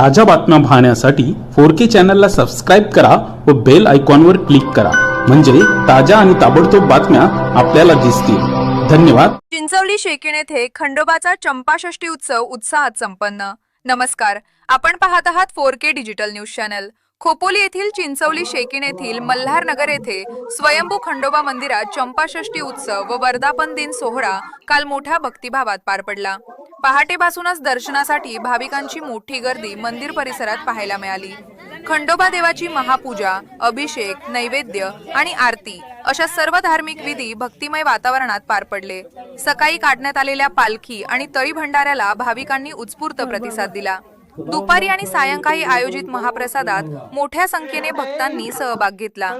ताज्या बातम्या पाहण्यासाठी फोर के चॅनलला सबस्क्राईब करा व बेल आयकॉनवर क्लिक करा. म्हणजे ताज्या आणि ताबडतोब बातम्या आपल्याला दिसतील. धन्यवाद. चिंचवली शेकिण येथे खंडोबाचा चंपाषष्ठी उत्सव उत्साहात संपन्न. नमस्कार. आपण पाहत आहात four K digital news channel. Khopoli येथील चिंचवली शेकिण येथील मल्हार नगर येथे स्वयंभू खंडोबा मंदिरात चंपाषष्ठी उत्सव व वर्धापन दिन सोहळा काल मोठ्या भक्तिभावात पार पडला. पहाटेपासूनच दर्शनासाठी भाविकांची मोठी गर्दी मंदिर परिसरात पाहायला मिळाली. खंडोबा देवाची महापूजा अभिषेक नैवेद्य आणि आरती अशा सर्व धार्मिक विधी भक्तिमय वातावरणात पार पडले. सकाळी काढण्यात आलेल्या पालखी आणि तळी भंडाऱ्याला भाविकांनी उत्स्फूर्त प्रतिसाद दिला. दुपारी आणि सायंकाळी आयोजित महाप्रसादात मोठ्या संख्येने भक्तांनी सहभाग घेतला.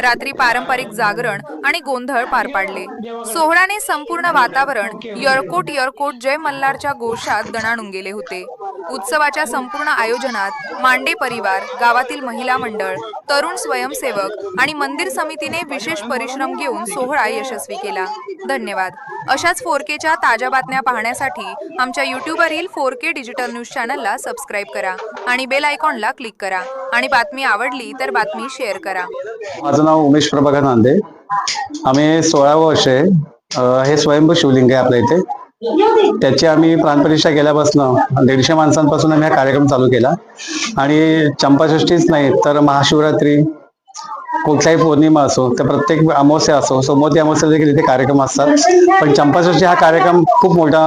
रात्री पारंपरिक जागरण आणि गोंधळ पार पाडले. सोहळ्याने संपूर्ण वातावरण यरकोट यरकोट जय मल्हारच्या गोषात दणाणून गेले होते. उत्सवाच्या संपूर्ण आयोजनात मांडे परिवार गावातील महिला मंडळ तरुण स्वयंसेवक आणि मंदिर समितीने विशेष परिश्रम घेऊन सोहळा यशस्वी केला. धन्यवाद. अशाच फोरकेच्या ताज्या बातम्या पाहण्यासाठी आमच्या युट्यूबवरील फोर के डिजिटल न्यूज चॅनलला सबस्क्राईब करा आणि बेल आयकॉनला क्लिक करा. आणि बातमी आवडली तर बातमी शेअर करा. माझं नाव उमेश प्रभाकर नांदे. आम्ही सोळावं वर्ष आहे. हे स्वयंभू शिवलिंग आहे आपल्या इथे. त्याची आम्ही प्राणप्रतिष्ठा केल्यापासून दीडशे माणसांपासून आम्ही हा कार्यक्रम चालू केला. आणि चंपाषष्ठीच नाही तर महाशिवरात्री कुठलाही पौर्णिमा असो तर प्रत्येक अमावस्या असो सोमवती अमावस्या देखील इथे कार्यक्रम असतात. पण चंपाषष्ठी हा कार्यक्रम खूप मोठा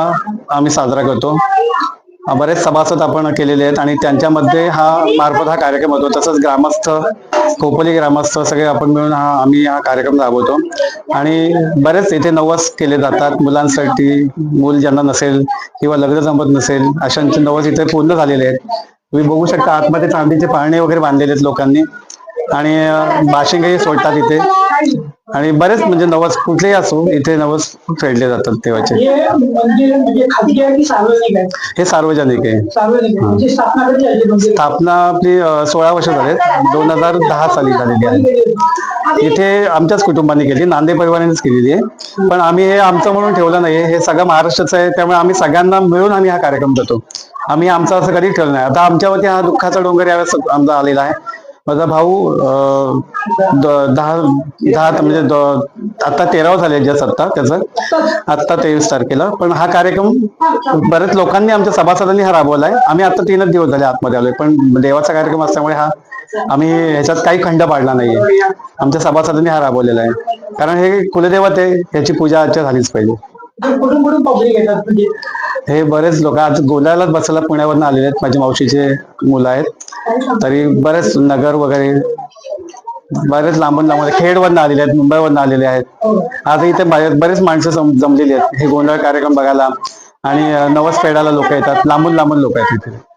आम्ही साजरा करतो. बरेच सभासद आपण केलेले आहेत आणि त्यांच्यामध्ये हा मार्फत हा कार्यक्रम होतो. तसंच ग्रामस्थ खोपोली ग्रामस्थ सगळे आपण मिळून हा आम्ही हा कार्यक्रम राबवतो. आणि बरेच इथे नवस केले जातात. मुलांसाठी मूल ज्यांना नसेल किंवा लग्न जमत नसेल अशांचे नवस इथे पूर्ण झालेले आहेत. तुम्ही बघू शकता आतमध्ये चांदीचे पाळणे वगैरे बांधलेले आहेत लोकांनी. आणि बाशिंगही सोडतात इथे. आणि बरेच म्हणजे नवस कुठलेही असो इथे नवस फेडले जातात हे मंदिर म्हणजे सार्वजनिक आहे? हे सार्वजनिक आहे. म्हणजे स्थापना आपली सोळा वर्ष झाले दोन हजार दहा साली झालेली आहे. इथे आमच्याच कुटुंबाने केली नांदे परिवारानेच केलेली आहे. पण आम्ही हे आमचं म्हणून ठेवलं नाही हे सगळं महाराष्ट्राचं आहे. त्यामुळे आम्ही सगळ्यांना मिळून आम्ही हा कार्यक्रम करतो आम्ही आमचं असं कधी ठेवलं नाही. आता आमच्यावरती हा दुःखाचा डोंगर यावेळेस आमचा आलेला आहे. माझा भाऊ दहा दहा म्हणजे आता तेरावा झाले जस्ट आता त्याचं. आता तेवीस तारखेला. पण हा कार्यक्रम बरेच लोकांनी आमच्या सभासदांनी हा राबवलाय. आम्ही आता तीनच दिवस झाले आतमध्ये आलोय. पण देवाचा कार्यक्रम असल्यामुळे हा आम्ही ह्याच्यात काही खंड पाडला नाहीये. आमच्या सभासदांनी हा राबवलेला आहे. कारण हे कुलदेवत आहे. ह्याची पूजा अर्चा झालीच पाहिजे. हे बरेच लोक आज गोल्यालाच बसायला पुण्यावरून आलेले आहेत. माझ्या मावशीचे मुलं आहेत. तरी बरेच नगर वगैरे बरेच लांबून लांबून खेडवरनं आलेले आहेत मुंबईवरनं आलेले आहेत. आता इथे बरेच माणसं जम- जमलेली आहेत. हे गोंधळ कार्यक्रम बघायला आणि नवस पेडायला लोक येतात. लांबून लांबून लोक आहेत इथे.